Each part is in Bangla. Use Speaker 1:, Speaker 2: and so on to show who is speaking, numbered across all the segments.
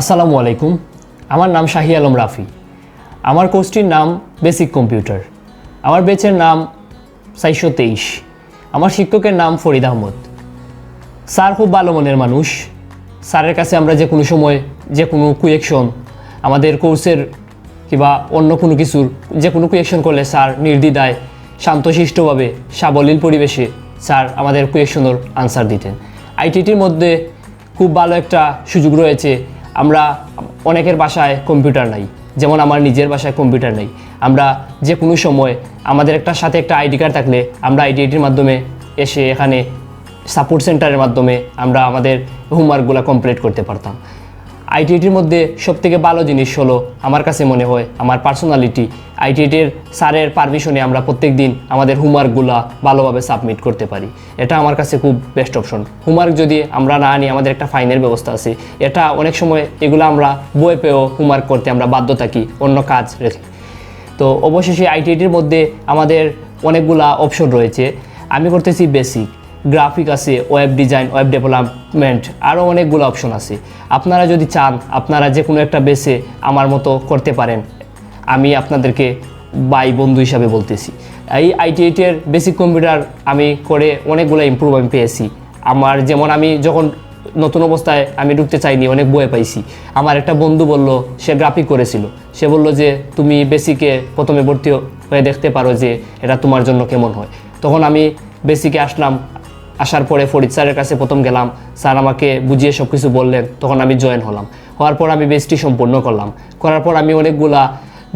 Speaker 1: আসসালামু আলাইকুম। আমার নাম শাহি আলম রাফি। আমার কোর্সটির নাম বেসিক কম্পিউটার। আমার বেচের নাম চারশো তেইশ। আমার শিক্ষকের নাম ফরিদ আহমদ। স্যার খুব ভালো মনের মানুষ। স্যারের কাছে আমরা যে কোনো সময় যে কোনো কুয়েকশন আমাদের কোর্সের কিংবা অন্য কোনো কিছুর যে কোনো কুয়েকশন করলে স্যার নির্দ্বিধায়, শান্তশিষ্টভাবে, সাবলীল পরিবেশে স্যার আমাদের কুয়েকশনের আনসার দিতেন। আইটিটির মধ্যে খুব ভালো একটা সুযোগ রয়েছে আমরা অনেকের বাসায় কম্পিউটার নাই, যেমন আমার নিজের বাসায় কম্পিউটার নেই। আমরা যে কোনো সময় আমাদের একটা সাথে একটা আইডি কার্ড থাকলে আমরা আইডিআইটির মাধ্যমে এসে এখানে সাপোর্ট সেন্টারের মাধ্যমে আমরা আমাদের হোমওয়ার্কগুলো কমপ্লিট করতে পারতাম। আইটিআইটির মধ্যে সবথেকে ভালো জিনিস হলো আমার কাছে মনে হয় আমার পার্সোনালিটি আইটিআইটির স্যারের পারমিশনে আমরা প্রত্যেক দিন আমাদের হোমওয়ার্কগুলো ভালোভাবে সাবমিট করতে পারি। এটা আমার কাছে খুব বেস্ট অপশন হোমওয়ার্ক যদি আমরা না আনি আমাদের একটা ফাইনের ব্যবস্থা আছে। এটা অনেক সময় এগুলো আমরা বই পেয়েও হোমওয়ার্ক করতে আমরা বাধ্য থাকি, অন্য কাজ রেখে তো অবশেষে আইটিআইটির মধ্যে আমাদের অনেকগুলা অপশন রয়েছে। আমি করতেছি বেসিক গ্রাফিক আছে ওয়েব ডিজাইন ওয়েব ডেভেলপমেন্ট আরও অনেকগুলো অপশন আছে। আপনারা যদি চান, আপনারা যে কোনো একটা বেসে আমার মতো করতে পারেন। আমি আপনাদেরকে বাই বন্ধু হিসাবে বলতেছি। এই আইটিআইটির বেসিক কম্পিউটার আমি করে অনেকগুলো ইম্প্রুভ আমি পেয়েছি। আমার যেমন আমি যখন নতুন অবস্থায় আমি ঢুকতে চাইনি, অনেক বয়ে পাইছি। আমার একটা বন্ধু বলল, সে গ্রাফিক করেছিল। সে বলল যে, তুমি বেসিকে প্রথমে ভর্তি হয়ে দেখতে পারো যে, এটা তোমার জন্য কেমন হয়? তখন আমি বেসিকে আসলাম। আসার পরে ফরিদ স্যারের কাছে প্রথম গেলাম, স্যার আমাকে বুঝিয়ে সব কিছু বললেন, তখন আমি জয়েন হলাম। হওয়ার পর আমি বেসটি সম্পূর্ণ করলাম। করার পর আমি অনেকগুলা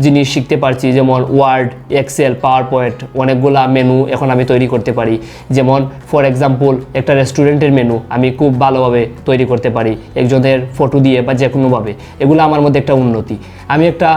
Speaker 1: জিনিস শিখতে পারছি, যেমন ওয়ার্ড এক্সেল পাওয়ার পয়েন্ট অনেকগুলা মেনু এখন আমি তৈরি করতে পারি। যেমন ফর এক্সাম্পল একটা রেস্টুরেন্টের মেনু আমি খুব ভালোভাবে তৈরি করতে পারি, একজনের ফটো দিয়ে বা যে কোনোভাবে এগুলো আমার মধ্যে একটা উন্নতি। আমি একটা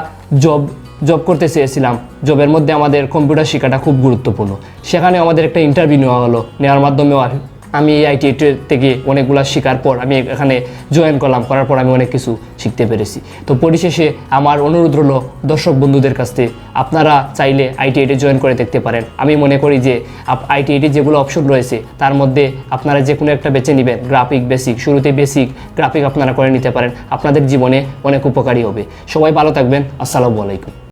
Speaker 1: জব জব করতে চেয়েছিলাম। জবের মধ্যে আমাদের কম্পিউটার শেখাটা খুব গুরুত্বপূর্ণ। সেখানে আমাদের একটা ইন্টারভিউ নেওয়া হলো। নেওয়ার মাধ্যমেও আর- আমি এই আইটি থেকে অনেকগুলো শেখার পর আমি এখানে জয়েন করলাম। করার পর আমি অনেক কিছু শিখতে পেরেছি। তো পরিশেষে আমার অনুরোধ রইল, দর্শক বন্ধুদের কাছ থেকে, আপনারা চাইলে আইটিআইটি জয়েন করে দেখতে পারেন। আমি মনে করি যে আইটিআইটি যেগুলো অপশন রয়েছে, তার মধ্যে আপনারা যে কোনো একটা বেছে নেবেন। গ্রাফিক বেসিক শুরুতে বেসিক গ্রাফিক আপনারা করে নিতে পারেন। আপনাদের জীবনে অনেক উপকারী হবে। সবাই ভালো থাকবেন। আসসালামু আলাইকুম।